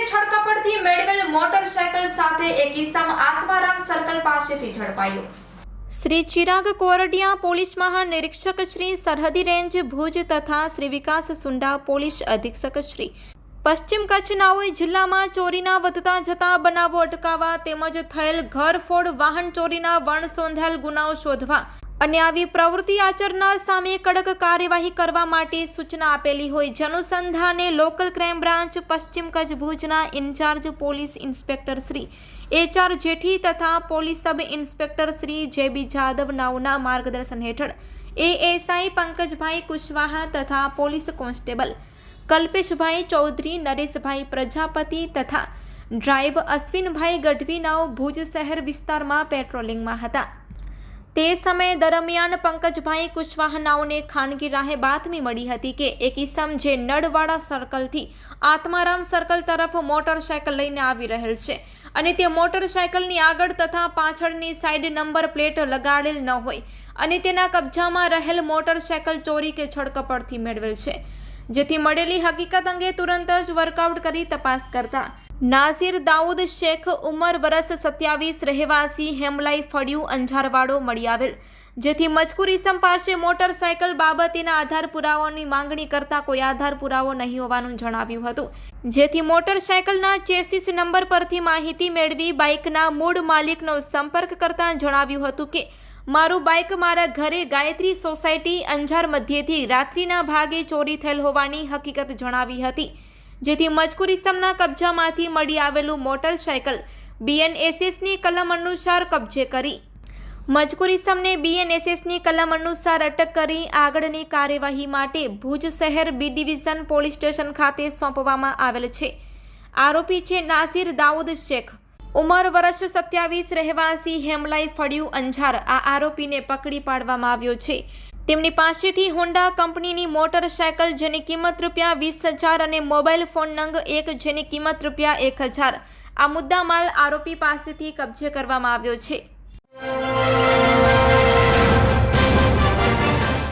પોલીસે છડકપડથી મેળવેલ મોટરસાયકલ સાથે એક ઇસમ આત્મારામ સર્કલ પાસેથી ઝડપાયો. શ્રી ચિરાગ કોરડિયા પોલીસ મહાનિરીક્ષક શ્રી સરહદી રેન્જ ભુજ તથા શ્રી વિકાસ સુંડા પોલીસ અધિક્ષક શ્રી. પશ્ચિમ કચ્છ નાઓઈ જિલ્લામાં ચોરીના વધતા જતા બનાવો અટકાવવા તેમજ થયેલ ઘરફોડ વાહન ચોરીના વણ ગુનાઓ શોધવા અને આવી પ્રવૃત્તિ આચરનાર સામે કડક કાર્યવાહી કરવા માટે સૂચના આપેલી હોય. જનુસંધાને લોકલ ક્રાઇમ બ્રાન્ચ, પશ્ચિમ કચ્છ ભુજના incharge police inspector Shri HR Jethi તથા પોલીસ સબ ઇન્સ્પેક્ટર શ્રી જે બી જાદવ નાઓના માર્ગદર્શન હેઠળ એએસઆઈ પંકજભાઈ કુશવાહા તથા પોલીસ કોન્સ્ટેબલ કલ્પેશભાઈ ચૌધરી, નરેશભાઈ પ્રજાપતિ તથા ડ્રાઈવ અશ્વિનભાઈ ગઢવીનાઓ ભુજ શહેર વિસ્તારમાં પેટ્રોલિંગમાં હતા. તે સમય દરમિયાન પંકજભાઈ કુશવાહનાઓને ખાનગી રાહે બાતમી મળી હતી કે એક ઈસમ જે નળવાળા સર્કલથી આત્મારામ સર્કલ તરફ મોટરસાયકલ લઈને આવી રહેલ છે અને તે મોટરસાયકલની આગળ તથા પાછળની સાઈડ નંબર પ્લેટ લગાડેલ ન હોય અને તેના કબજામાં રહેલ મોટરસાયકલ ચોરી કે છડકપડથી મેળવેલ છે, જેથી મળેલી હકીકત અંગે તુરંત જ વર્કઆઉટ કરી તપાસ કરતા નાઝીર દાઉદ શેખ ઉમર વરસ સત્યાવીસ રહેવાસી હેમલાઈ ફળિયું અંજારવાડો મળી આવેલ. જેથી મજકૂર ઇસમ પાસે મોટરસાયકલ બાબતેના આધાર પુરાવાની માંગણી કરતા કોઈ આધાર પુરાવો નહીં હોવાનું જણાવ્યું હતું. જેથી મોટરસાયકલના ચેસીસ નંબર પરથી માહિતી મેળવી બાઇકના મૂળ માલિકનો સંપર્ક કરતા જણાવ્યું હતું કે, મારું બાઇક મારા ઘરે ગાયત્રી સોસાયટી અંજાર મધ્યેથી રાત્રિના ભાગે ચોરી થયેલ હોવાની હકીકત જણાવી હતી. જેથી મજકૂર ઇસમના કબજામાંથી મળી આવેલું મોટરસાયકલ બીએનએસએસની કલમ અનુસાર કબજે કરી. મજકૂર ઇસમને બીએનએસએસની કલમ અનુસાર અટક કરી આગળની કાર્યવાહી માટે ભુજ શહેર બી ડિવિઝન પોલીસ સ્ટેશન ખાતે સોંપવામાં આવેલ છે. આરોપી છે નાસિર દાઉદ શેખ. ઉંમર વર્ષ સત્યાવીસ, રહેવાસી હેમલાઈ ફળિયું અંજાર. આ આરોપીને પકડી પાડવામાં આવ્યો છે. તેમની પાસેથી હોન્ડા કંપનીની મોટરસાયકલ જેની કિંમત રૂપિયા વીસ હજાર અને મોબાઈલ ફોન નંગ એક જેની કિંમત રૂપિયા એક હજાર. આ મુદ્દા માલ આરોપી પાસેથી કબજે કરવામાં આવ્યો છે.